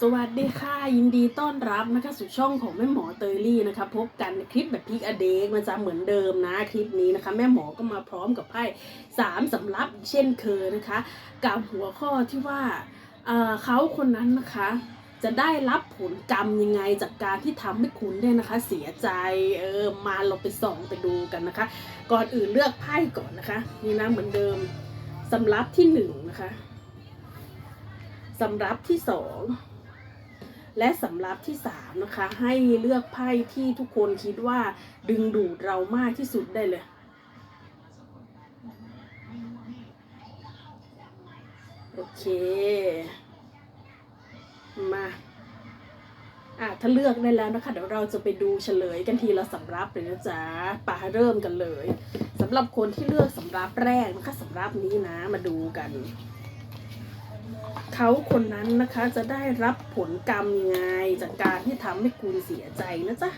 สวัสดีค่ะยินดีต้อนรับนะคะสู่ช่องของแม่หมอเตยลี่นะคะพบกันคลิปแบบพิกอเดกนะจ๊ะเหมือนเดิมนะคลิปนี้นะคะ แม่หมอก็มาพร้อมกับไพ่สามสำรับเช่นเคยนะคะ กับหัวข้อที่ว่าเเขาคนนั้นนะคะจะได้รับผลกรรมยังไงจากการที่ทำให้คุณเนี่ยนะคะ เสียใจเออมาเราไปส่องไปดูกันนะคะ ก่อนอื่นเลือกไพ่ก่อนนะคะ นี่นะเหมือนเดิมสำรับที่หนึ่งนะคะสำรับที่สอง และสำรับที่สามนะคะ ให้เลือกไพ่ที่ทุกคนคิดว่าดึงดูดเรามากที่สุดได้เลยโอเค มาอะถ้าเลือกได้แล้วนะคะ เดี๋ยวเราจะไปดูเฉลยกันทีละสำรับเลยนะจ๊ะป่าเริ่มกันเลยสำหรับคนที่เลือกสำรับแรกนะคะสำรับนี้นะมาดูกัน เขาคนนั้นนะคะจะได้รับผลกรรมยังไง จากการที่ทำให้คุณเสียใจนะจ๊ะ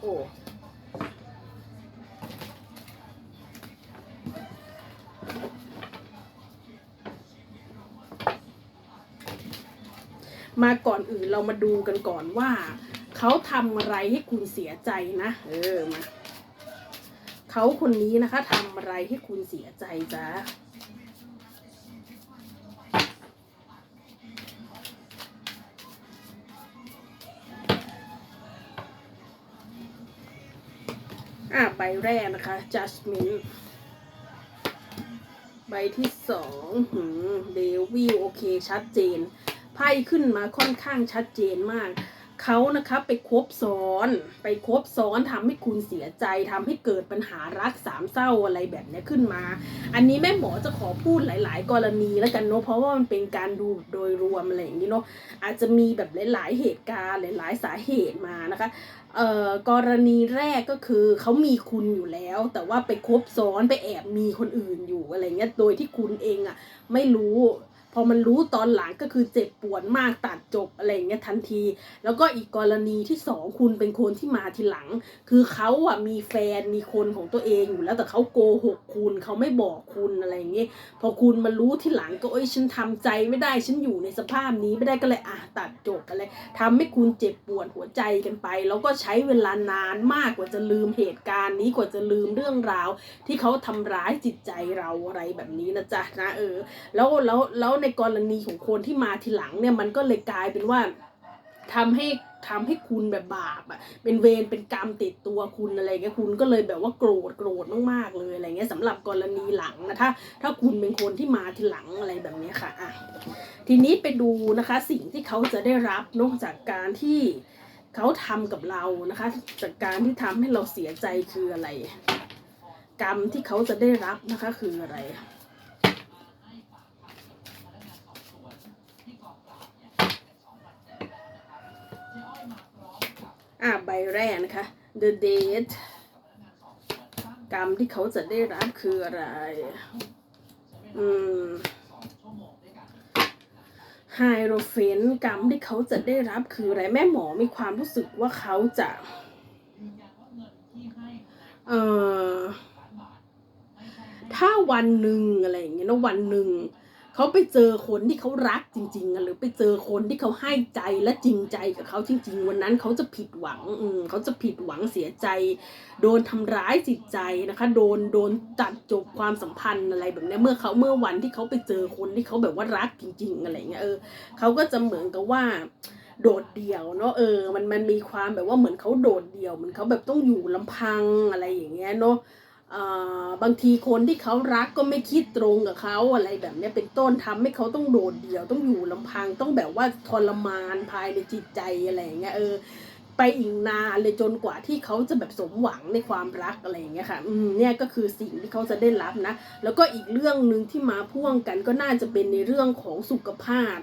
โอ้มาก่อนอื่นเรามาดูกันก่อนว่า เขาทำอะไรให้คุณเสียใจนะ เออมา เขาคนนี้นะคะทำอะไรให้คุณเสียใจจ้าอะใบแรกนะคะ judgment ใบที่สองเดวิลโอเค ชัดเจน ไพ่ขึ้นมาค่อนข้างชัดเจนมาก เขานะคะไปคบซ้อน ไปคบซ้อนทำให้คุณเสียใจทำให้เกิดปัญหารักสามเศร้าอะไรแบบนี้ขึ้นมา อันนี้แม่หมอจะขอพูดหลาย ๆ กรณีแล้วกันเนาะเพราะว่ามันเป็นการดูโดยรวมอะไรอย่างนี้เนาะอาจจะมีแบบหลาย ๆ เหตุการณ์หลาย ๆ สาเหตุมานะคะเอ่อกรณีแรกก็คือเขามีคุณอยู่แล้ว แต่ว่าไปคบซ้อนไปแอบมีคนอื่นอยู่อะไรเงี้ยโดยที่คุณเองอะไม่รู้ พอมันรู้ตอนหลังก็คือเจ็บปวดมากตัดจบอะไรอย่างเงี้ยทันที แล้วก็อีกกรณีที่สองคุณเป็นคนที่มาทีหลัง คือเขาอะมีแฟนมีคนของตัวเองอยู่แล้วแต่เขาโกหกคุณเขาไม่บอกคุณอะไรอย่างเงี้ยพอคุณมารู้ทีหลังก็เอ้ยฉันทำใจไม่ได้ฉันอยู่ในสภาพนี้ไม่ได้ก็เลยอะตัดจบอะไรทำให้คุณเจ็บปวดหัวใจกันไป แล้วก็ใช้เวลานานมากกว่าจะลืมเหตุการณ์นี้กว่าจะลืมเรื่องราว ที่เขาทำร้ายจิตใจเราอะไรแบบนี้นะจ๊ะนะเออ แล้วแล้วแล้วในกรณีของคนที่มาทีหลังเนี่ยมันก็เลยกลายเป็นว่าทำให้ทำให้คุณแบบบาปอะเป็นเวรเป็นกรรมติดตัวคุณอะไรเงี้ยคุณก็เลยแบบว่าโกรธโกรธมากๆเลยอะไรเงี้ยสำหรับกรณีหลังนะถ้าถ้าคุณเป็นคนที่มาทีหลังอะไรแบบนี้ค่ะอะทีนี้ไปดูนะคะสิ่งที่เขาจะได้รับนอกจากการที่เขาทำกับเรานะคะ จากการที่ทำให้เราเสียใจคืออะไร กรรมที่เขาจะได้รับนะคะคืออะไร อะใบแรกนะคะ the date กรรมที่เขาจะได้รับคืออะไร อืมไฮโรเฟนกรรมที่เขาจะได้รับคืออะไร แม่หมอมีความรู้สึกว่าเขาจะเอ่อถ้าวันหนึ่งอะไรอย่างเงี้ยนะวันหนึ่ง เขาไปเจอคนที่เขารักจริงๆหรือไปเจอคนที่เขาให้ใจและจริงใจกับเขาจริง ๆ วันนั้นเขาจะผิดหวังอืมเขาจะผิดหวังเสียใจ โดนทำร้ายจิตใจนะคะ โดนโดนตัดจบความสัมพันธ์อะไรแบบนี้เมื่อเขาเมื่อวันที่เขาไปเจอคนที่เขาแบบว่ารักจริง ๆ อะไรเงี้ยเออเขาก็จะเหมือนกับว่าโดดเดี่ยวเนาะเออ มันมันมีความแบบว่าเหมือนเขาโดดเดี่ยวเหมือนเขาแบบต้องอยู่ลำพังอะไรอย่างเงี้ยเนาะ บางทีคนที่เขารักก็ไม่คิดตรงกับเขาอะไรแบบนี้เป็นต้นทำให้เขาต้องโดดเดี่ยวต้องอยู่ลำพังต้องแบบว่าทรมานภายในจิตใจอะไรเงี้ยเออไปอีกนานเลยจนกว่าที่เขาจะแบบสมหวังในความรักอะไรอย่างเงี้ยค่ะ อืมเนี่ยก็คือสิ่งที่เขาจะได้รับนะ แล้วก็อีกเรื่องหนึ่งที่มาพ่วงกันก็น่าจะเป็นในเรื่องของสุขภาพ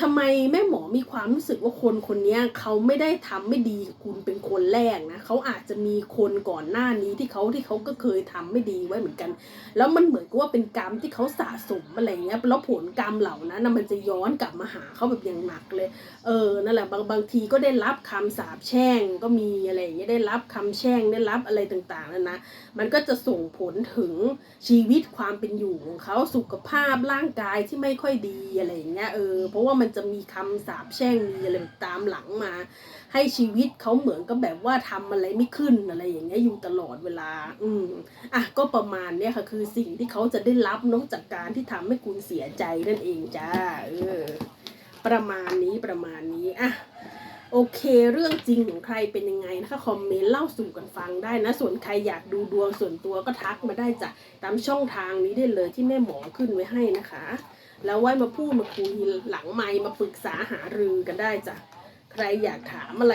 ทำไมแม่หมอมีความรู้สึกว่าคนคนนี้เขาไม่ได้ทำไม่ดีคุณเป็นคนแรกนะเขาอาจจะมีคนก่อนหน้านี้ที่เขาที่เขาก็เคยทำไม่ดีไว้เหมือนกัน แล้วมันเหมือนกับว่าเป็นกรรมที่เขาสะสมอะไรเงี้ยแล้วผลกรรมเหล่านั้นนะมันจะย้อนกลับมาหาเขาแบบอย่างหนักเลย เออนั่นแหละบางบางทีก็ได้รับคำสาปแช่งก็มีอะไรเงี้ยได้รับคำแช่งได้รับอะไรต่างๆแล้วนะมันก็จะส่งผลถึงชีวิตความเป็นอยู่ของเขาสุขภาพร่างกายที่ไม่ค่อยดีอะไรเงี้ยเออเพราะว่ามันจะมีคำสาปแช่งมีอะไรตามหลังมา ให้ชีวิตเขาเหมือนกับแบบว่าทำอะไรไม่ขึ้นอะไรอย่างเงี้ยอยู่ตลอดเวลา อืมอะก็ประมาณเนี้ยค่ะคือสิ่งที่เขาจะได้รับนอกจากการที่ทำให้คุณเสียใจนั่นเองจ้าเออประมาณนี้ประมาณนี้อะโอเค เรื่องจริงของใครเป็นยังไงนะคะคอมเมนต์เล่าสู่กันฟังได้นะ ส่วนใครอยากดูดวงส่วนตัวก็ทักมาได้จ้ะตามช่องทางนี้ได้เลยที่แม่หมอขึ้นไว้ให้นะคะ แล้วไว้มาพูดมาคุยหลังไมมาปรึกษาหารือกันได้จ้ะ ใครอยากถามอะไร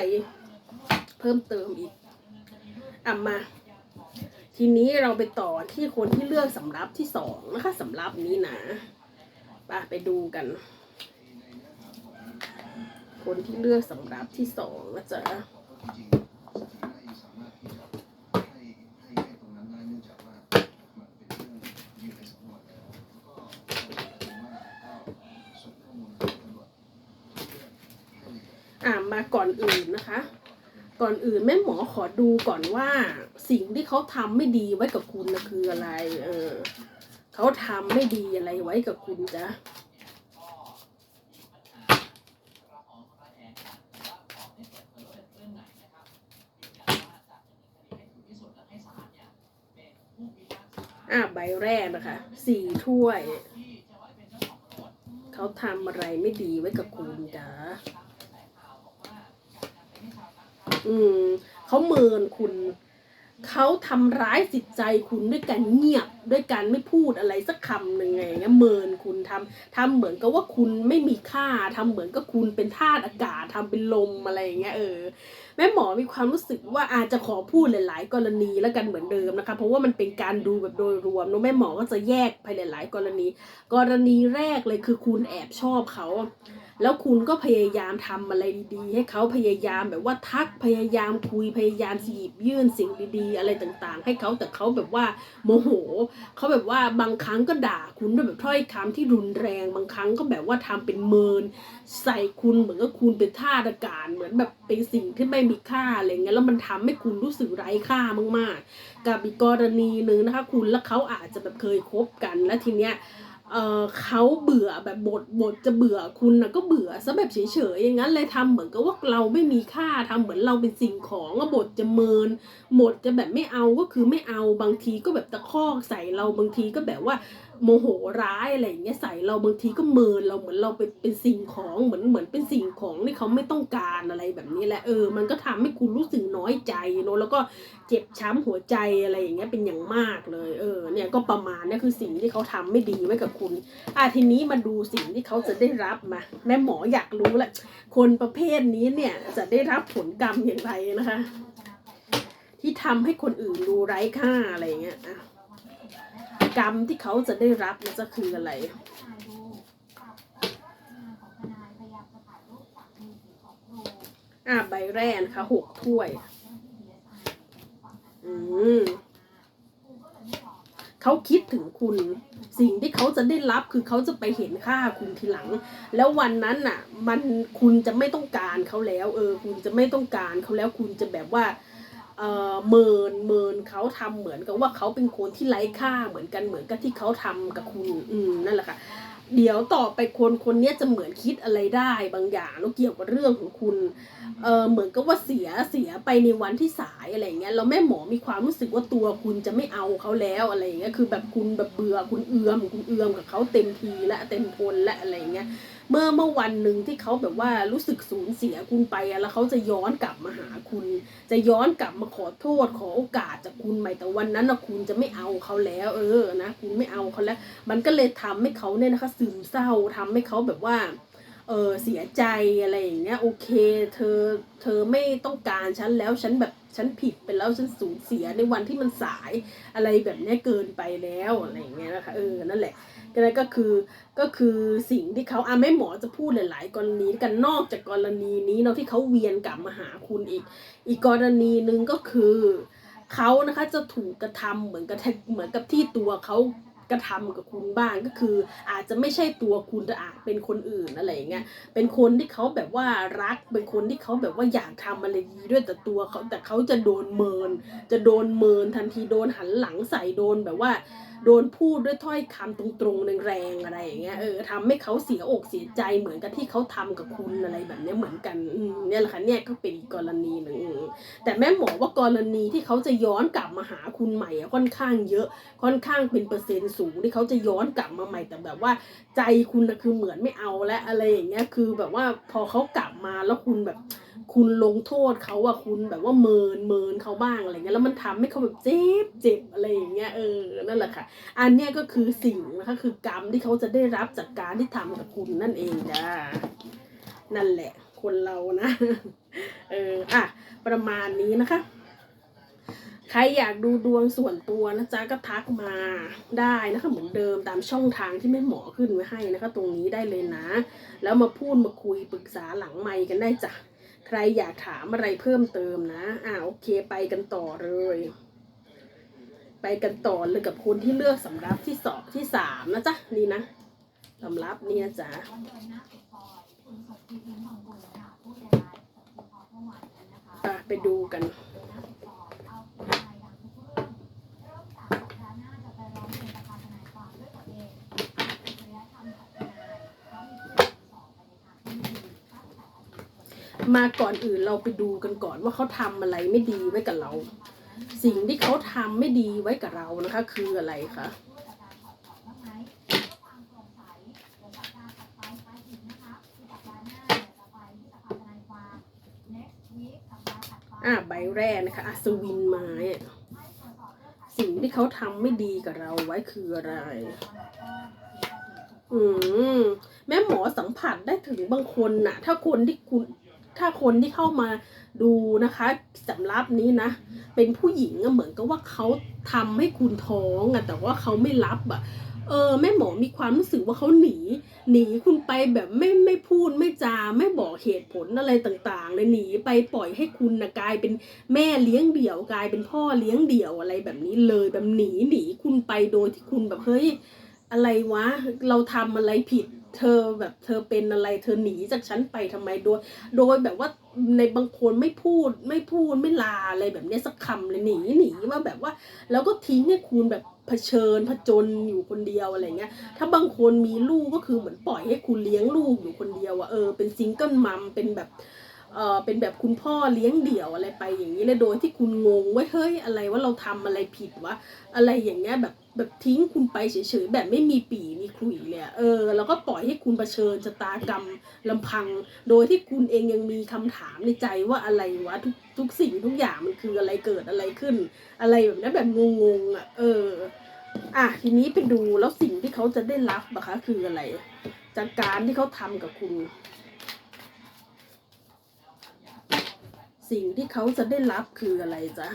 เพิ่มเติมอีกอะมา ทีนี้เราไปต่อที่คนที่เลือกสำรับที่สองนะคะสำรับนี้นะไปไปดูกัน คนที่เลือกสำรับที่สองนะจ๊ะ อ่า มาก่อนอื่นนะคะ ก่อนอื่นแม่หมอขอดูก่อนว่า สิ่งที่เขาทำไม่ดีไว้กับคุณนะคืออะไร เออเขาทำไม่ดีอะไรไว้กับคุณจ๊ะอะใบแรกนะคะ สี่ถ้วย เขาทำอะไรไม่ดีไว้กับคุณจ๊ะ อืมเขาเมินคุณเขาทำร้ายจิตใจคุณด้วยการเงียบด้วยการไม่พูดอะไรสักคำหนึ่งไงเงี้ยเมินคุณทำทำเหมือนกับว่าคุณไม่มีค่าทำเหมือนกับคุณเป็นธาตุอากาศทำเป็นลมอะไรอย่างเงี้ยเออแม่หมอมีความรู้สึกว่าอาจจะขอพูดหลาย ๆ กรณีแล้วกันเหมือนเดิมนะคะ เพราะว่ามันเป็นการดูแบบโดยรวมเนอะแม่หมอก็จะแยกไปหลาย ๆ กรณี กรณีแรกเลยคือคุณแอบชอบเขา แล้วคุณก็พยายามทำอะไรดีๆ ให้เขาพยายามแบบว่าทักพยายามคุยพยายามจีบยื่นสิ่งดีๆ อะไรต่างๆ ให้เขาแต่เขาแบบว่าโมโหเขาแบบว่าบางครั้งก็ด่าคุณด้วยแบบถ้อยคำที่รุนแรงบางครั้งก็แบบว่าทำเป็นเมิน ใส่คุณเหมือนกับคุณเป็นท่าอากาศเหมือนแบบเป็นสิ่งที่ไม่มีค่าอะไรเงี้ยแล้วมันทำให้คุณรู้สึกไร้ค่ามากๆ กับอีกกรณีหนึ่งนะคะ คุณและเขาอาจจะแบบเคยคบกันแล้วทีเนี้ย เออเขาเบื่อแบบบทบทจะเบื่อคุณนะก็เบื่อซะแบบเฉยๆอย่างนั้นเลยทำเหมือนกับว่าเราไม่มีค่าทำเหมือนเราเป็นสิ่งของบทจะเมินบทจะแบบไม่เอาก็คือไม่เอาบางทีก็แบบตะคอกใส่เราบางทีก็แบบว่า โมโหร้ายอะไรอย่างเงี้ยใส่เราบางทีก็เมินเราเหมือนเราเป็นเป็นสิ่งของเหมือนเหมือนเป็นสิ่งของที่เขาไม่ต้องการอะไรแบบนี้แหละเออ มันก็ทำให้คุณรู้สึกน้อยใจเนอะแล้วก็เจ็บช้ำหัวใจอะไรอย่างเงี้ยเป็นอย่างมากเลยเออเนี่ยก็ประมาณนี้คือสิ่งที่เขาทำไม่ดีไว้กับคุณอะทีนี้มาดูสิ่งที่เขาจะได้รับมาแม่หมออยากรู้แหละคนประเภทนี้เนี่ยจะได้รับผลกรรมอย่างไรนะคะ ที่ทำให้คนอื่นดูไร้ค่าอะไรเงี้ยอะ กรรมที่เขาจะได้รับจะคืออะไรอะใบแรกนะคะหกถ้วย อืมเขาคิดถึงคุณ สิ่งที่เขาจะได้รับคือเขาจะไปเห็นค่าคุณทีหลัง แล้ววันนั้นน่ะ มันคุณจะไม่ต้องการเขาแล้ว เออ คุณจะไม่ต้องการเขาแล้วคุณจะแบบว่า เมินเมินเขาทำเหมือนกับว่าเขาเป็นคนที่ไร้ค่าเหมือนกันเหมือนกับที่เขาทำกับคุณอืมนั่นแหละค่ะเดี๋ยวต่อไปคนคนนี้จะเหมือนคิดอะไรได้บางอย่างแล้วเกี่ยวกับเรื่องของคุณเออเหมือนกับว่าเสียเสียไปในวันที่สายอะไรเงี้ยแล้วแม่หมอมีความรู้สึกว่าตัวคุณจะไม่เอาเขาแล้วอะไรเงี้ยคือแบบคุณแบบเบื่อคุณเอือมคุณเอือมกับเขาเต็มทีและเต็มทนและอะไรเงี้ย เมื่อเมื่อวันหนึ่งที่เขาแบบว่ารู้สึกสูญเสียคุณไปอะแล้วเขาจะย้อนกลับมาหาคุณ จะย้อนกลับมาขอโทษขอโอกาสจากคุณใหม่แต่วันนั้นนะคุณจะไม่เอาเขาแล้ว เออนะคุณไม่เอาเขาแล้ว มันก็เลยทำให้เขาเนี่ยนะคะซึมเศร้าทำให้เขาแบบว่า เออเสียใจอะไรอย่างเงี้ยโอเค เธอเธอไม่ต้องการฉันแล้วฉันแบบฉันผิดไปแล้วฉันสูญเสียในวันที่มันสายอะไรแบบเนี้ยเกินไปแล้วอะไรอย่างเงี้ยนะคะเออนั่นแหละก็นั่นก็คือก็คือสิ่งที่เขาอะแม่หมอจะพูดหลาย ๆ กรณีกันนอกจากกรณีนี้เนาะที่เขาเวียนกลับมาหาคุณอีก อีกกรณีหนึ่งก็คือเขานะคะจะถูกกระทำเหมือนกับเหมือนกับที่ตัวเขา กระทำกับคุณบ้างก็คือ อาจจะไม่ใช่ตัวคุณแต่อาจเป็นคนอื่นอะไรอย่างเงี้ยเป็นคนที่เขาแบบว่ารักเป็นคนที่เขาแบบว่าอยากทำอะไรดีด้วยแต่ตัวเขาแต่เขาจะโดนเมิน จะโดนเมินทันทีโดนหันหลังใส่โดนแบบว่าโดนพูดด้วยถ้อยคำตรงๆแรงๆอะไรอย่างเงี้ยเออทำให้เขาเสียอกเสียใจเหมือนกับที่เขาทำกับคุณอะไรแบบนี้เหมือนกันเนี่ยแหละค่ะเนี่ยก็เป็นกรณีหนึ่งแต่แม่หมอว่ากรณีที่เขาจะย้อนกลับมาหาคุณใหม่อะค่อนข้างเยอะค่อนข้างเป็นเปอร์เซ็นต์สูงที่เขาจะย้อนกลับมาใหม่แต่แบบว่า ใจคุณนะคือเหมือนไม่เอาและอะไรอย่างเงี้ยคือแบบว่าพอเขากลับมาแล้วคุณแบบ คุณลงโทษเขาอะคุณแบบว่าเมินเมินเขาบ้างอะไรเงี้ยแล้วมันทำให้เขาแบบเจ็บเจ็บอะไรอย่างเงี้ยเออนั่นแหละค่ะ อันเนี้ยก็คือสิ่งนะคะคือกรรมที่เขาจะได้รับจากการที่ทำกับคุณนั่นเองจ้านั่นแหละ คนเรานะ เอออะประมาณนี้นะคะ ใครอยากดูดวงส่วนตัวนะจ๊ะก็ทักมาได้นะคะเหมือนเดิมตามช่องทางที่แม่หมอขึ้นไว้ให้นะคะ ตรงนี้ได้เลยนะ แล้วมาพูดมาคุยปรึกษาหลังไมค์กันได้จ้ะใครอยากถามอะไรเพิ่มเติมนะ อ่าโอเคไปกันต่อเลย ไปกันต่อเลยกับคนที่เลือกสำรับที่สองที่สามนะจ๊ะนี่นะสำรับเนี่ยจ้ะอะไปดูกัน มาก่อนอื่นเราไปดูกันก่อนว่าเขาทำอะไรไม่ดีไว้กับเรา สิ่งที่เขาทำไม่ดีไว้กับเรานะคะ คืออะไรคะอะใบแรกนะคะอัศวินไม้สิ่งที่เขาทำไม่ดีกับเราไว้คืออะไร อืม แม่หมอสัมผัสได้ถึงบางคนน่ะ ถ้าคนที่คุณ ถ้าคนที่เข้ามาดูนะคะสำรับนี้นะ เป็นผู้หญิงเหมือนกับว่าเขาทำให้คุณท้องอะแต่ว่าเขาไม่รับอะเออแม่หมอมีความรู้สึกว่าเขาหนี หนีคุณไปแบบไม่ไม่พูดไม่จาไม่บอกเหตุผลอะไรต่างๆเลยหนีไปปล่อยให้คุณนะกลายเป็นแม่เลี้ยงเดี่ยวกลายเป็นพ่อเลี้ยงเดี่ยวอะไรแบบนี้เลยแบบหนีหนีคุณไปโดยที่คุณแบบเฮ้ย อะไรวะ เราทำอะไรผิด เธอแบบเธอเป็นอะไร เธอหนีจากฉันไปทำไมโดย โดยแบบว่าในบางคนไม่พูดไม่พูดไม่ลาอะไรแบบนี้สักคำเลยหนีหนีมาแบบว่า แล้วก็ทิ้งให้คุณแบบเผชิญผจญอยู่คนเดียวอะไรเงี้ย ถ้าบางคนมีลูกก็คือเหมือนปล่อยให้คุณเลี้ยงลูกอยู่คนเดียวอะเออเป็นซิงเกิลมัมเป็นแบบ เออเป็นแบบคุณพ่อเลี้ยงเดี่ยวอะไรไปอย่างนี้เลยโดยที่คุณงงว่าเฮ้ยอะไรว่าเราทำอะไรผิดวะอะไรอย่างเงี้ยแบบแบบทิ้งคุณไปเฉยๆแบบไม่มีปีมีขุยเลยเออแล้วก็ปล่อยให้คุณเผชิญชะตากรรมลำพัง โดยที่คุณเองยังมีคำถามในใจว่าอะไรวะทุกทุกสิ่งทุกอย่างมันคืออะไรเกิดอะไรขึ้น อะไรแบบนี้แบบงงๆอะเอออะทีนี้ไปดูแล้วสิ่งที่เขาจะได้รับนะคะคืออะไร จากการที่เขาทำกับคุณ สิ่งที่เขาจะได้รับคืออะไรจ๊ะ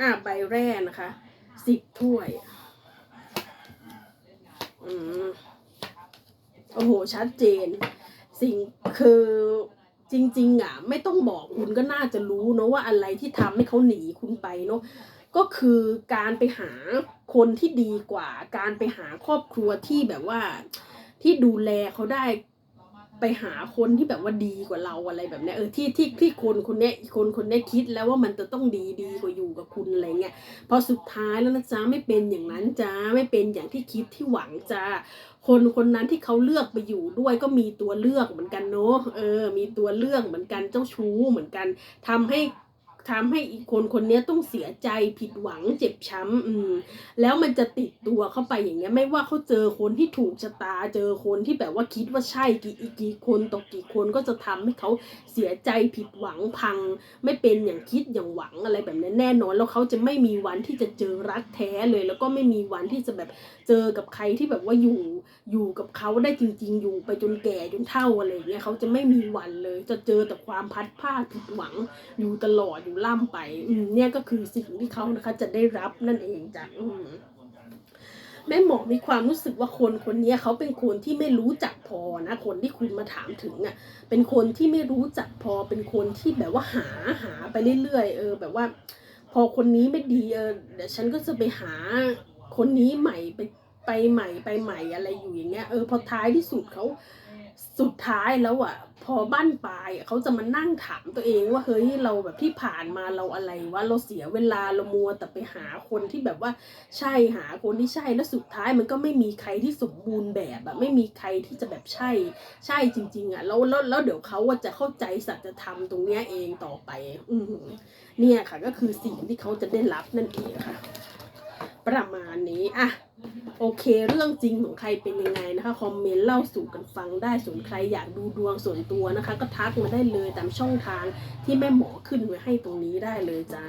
อะใบแรกนะคะสิบถ้วย อืมโอ้โห ชัดเจน สิ่งคือจริง ๆ อะ ไม่ต้องบอกคุณก็น่าจะรู้เนอะว่าอะไรที่ทำให้เขาหนีคุณไปเนอะ ก็คือการไปหาคนที่ดีกว่า การไปหาครอบครัวที่แบบว่าที่ดูแลเขาได้ไปหาคนที่แบบว่าดีกว่าเราอะไรแบบเนี้ยเออที่ที่ที่คนคนเนี้ยคนคนเนี้ยคิดแล้วว่ามันจะต้องดีดีกว่าอยู่กับคุณอะไรเงี้ยพอสุดท้ายแล้วนะจ๊ะไม่เป็นอย่างนั้นจ้าไม่เป็นอย่างที่คิดที่หวังจ้าคนคนนั้นที่เขาเลือกไปอยู่ด้วยก็มีตัวเลือกเหมือนกันเนาะเออ มีตัวเลือกเหมือนกันเจ้าชู้เหมือนกันทำให้ ทำให้อีกคนคนนี้ต้องเสียใจผิดหวังเจ็บช้ำอืมแล้วมันจะติดตัวเข้าไปอย่างเงี้ยไม่ว่าเขาเจอคนที่ถูกชะตา เจอคนที่แบบว่าคิดว่าใช่กี่อีกกี่คนต่อกี่คนก็จะทำให้เขาเสียใจผิดหวังพัง ไม่เป็นอย่างคิดอย่างหวังอะไรแบบนี้แน่นอนแล้วเขาจะไม่มีวันที่จะเจอรักแท้เลย แล้วก็ไม่มีวันที่จะแบบเจอกับใครที่แบบว่าอยู่อยู่กับเขาได้จริง ๆ อยู่ไปจนแก่จนเฒ่าอะไรเงี้ยเขาจะไม่มีวันเลย จะเจอแต่ความพัดพลาดผิดหวังอยู่ตลอดอยู่ล่ำไปอืมเนี่ยก็คือสิ่งที่เขานะคะ จะได้รับนั่นเองจ้ะอืมแม่หมอมีความรู้สึกว่าคนคนนี้เขาเป็นคนที่ไม่รู้จักพอนะ คนที่คุณมาถามถึงอะ เป็นคนที่ไม่รู้จักพอ เป็นคนที่แบบว่าหาหาไปเรื่อยๆเออ แบบว่า พอคนนี้ไม่ดีเออเดี๋ยวฉันก็จะไปหาคนนี้ใหม่ไปไปใหม่ไปใหม่อะไรอยู่อย่างเงี้ยเออพอท้ายที่สุดเขา สุดท้ายแล้วอะ พอบ้านปลายเขาจะมานั่งถามตัวเองว่าเฮ้ยเราแบบที่ผ่านมาเราอะไรวะเราเสียเวลาเรามัวแต่ไปหาคนที่แบบว่าใช่หาคนที่ใช่แล้วสุดท้ายมันก็ไม่มีใครที่สมบูรณ์แบบอะไม่มีใครที่จะแบบใช่ใช่จริง ๆอะแล้วแล้วแล้วเดี๋ยวเขาจะเข้าใจสัจธรรมตรงเนี้ยเองต่อไป อืเนี่ยค่ะก็คือสิ่งที่เขาจะได้รับนั่นเองค่ะ ประมาณนี้อะ โอเค เรื่องจริงของใครเป็นยังไงนะคะ คอมเมนต์เล่าสู่กันฟังได้ส่วนใครอยากดูดวงส่วนตัวนะคะ ก็ทักมาได้เลยตามช่องทางที่แม่หมอขึ้นไว้ให้ตรงนี้ได้เลยจ้า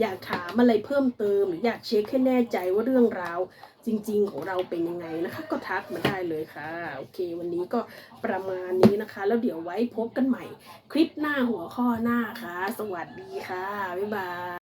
อยากถามอะไรเพิ่มเติมหรืออยากเช็คให้แน่ใจว่าเรื่องราวจริง ๆ ของเราเป็นยังไงนะคะ ก็ทักมาได้เลยค่ะ โอเค วันนี้ก็ประมาณนี้นะคะ แล้วเดี๋ยวไว้พบกันใหม่ คลิปหน้าหัวข้อหน้าค่ะ สวัสดีค่ะ บ๊ายบาย